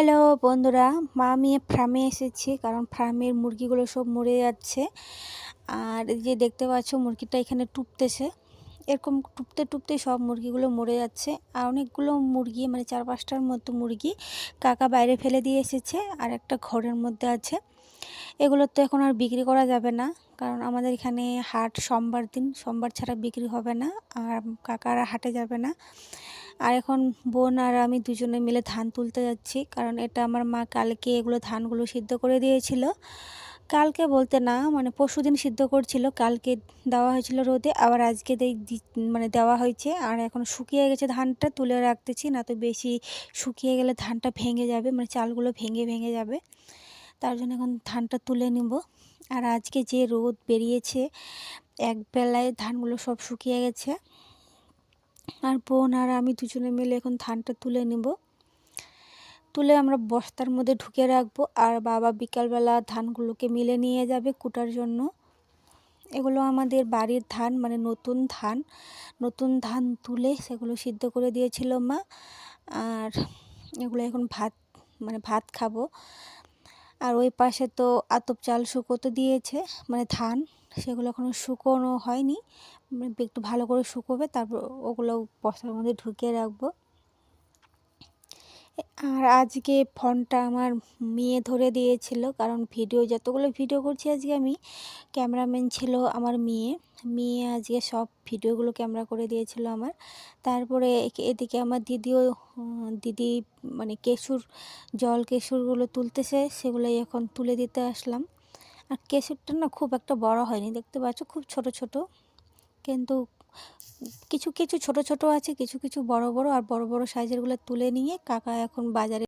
Hello বন্ধুরা, মা আমি ফার্মে এসেছি কারণ ফার্মের মুরগিগুলো সব মরে যাচ্ছে। আর যে দেখতে পাচ্ছ মুরগিটা এখানে টুপতেছে। এরকম টুপতে টুপতে সব মুরগিগুলো মরে যাচ্ছে। আর অনেকগুলো মুরগি মানে চার পাঁচটার মতো মুরগি কাকা বাইরে ফেলে দিয়ে এসেছে আর একটা ঘরের মধ্যে আছে। এগুলো তো এখন আর বিক্রি করা যাবে না কারণ আমাদের এখানে হাট সোমবার দিন, সোমবার ছাড়া বিক্রি হবে না আর কাকারা হাটে যাবে না। আর এখন বোন আর আমি দুজনে মিলে ধান তুলতে যাচ্ছি, কারণ এটা আমার মা কালকে এগুলো ধানগুলো সিদ্ধ করে দিয়েছিল। কালকে বলতে না মানে পরশু দিন সিদ্ধ করছিল, কালকে দেওয়া হয়েছিল রোদে, আবার আজকে মানে দেওয়া হয়েছে। আর এখন শুকিয়ে গেছে ধানটা, তুলে রাখতেছি, না তো বেশি শুকিয়ে গেলে ধানটা ভেঙে যাবে মানে চালগুলো ভেঙে ভেঙে যাবে। তার জন্য এখন ধানটা তুলে নিব। আর আজকে যে রোদ বেরিয়েছে এক বেলায় ধানগুলো সব শুকিয়ে গেছে। আর বোন আর আমি দুজনে মিলে এখন ধানটা তুলে নেব। তুলে আমরা বস্তার মধ্যে ঢুকে রাখব আর বাবা বিকালবেলা ধানগুলোকে মিলে নিয়ে যাবে কুটার জন্য। এগুলো আমাদের বাড়ির ধান মানে নতুন ধান। নতুন ধান তুলে সেগুলো সিদ্ধ করে দিয়েছিল মা। আর এগুলো এখন ভাত মানে ভাত খাব। আর ওই পাশে তো আতপ চাল শুকোতে দিয়েছে মানে ধান, সেগুলো এখনও শুকোনো হয়নি। মানে একটু ভালো করে শুকোবে, তারপর ওগুলো বস্তার মধ্যে ঢুকিয়ে রাখব। আর আজকে ফোনটা আমার মেয়ে ধরে দিয়েছিল, কারণ ভিডিও যতগুলো ভিডিও করছি আজকে আমি, ক্যামেরাম্যান ছিল আমার মেয়ে। মেয়ে আজকে সব ভিডিওগুলো ক্যামেরা করে দিয়েছিল আমার। তারপরে এদিকে আমার দিদিও দিদি মানে কেশুর, জল কেশুরগুলো তুলতেছে, সেগুলোই এখন তুলে দিতে আসলাম। আর কেশুরটা না খুব একটা বড় হয়নি, দেখতে পাচ্ছ? খুব ছোট ছোট। কিন্তু কিছু কিছু ছোট ছোট আছে, কিছু কিছু বড় বড়, আর বড় বড় সাইজেরগুলো তুলে নিয়ে কাকা এখন বাজারে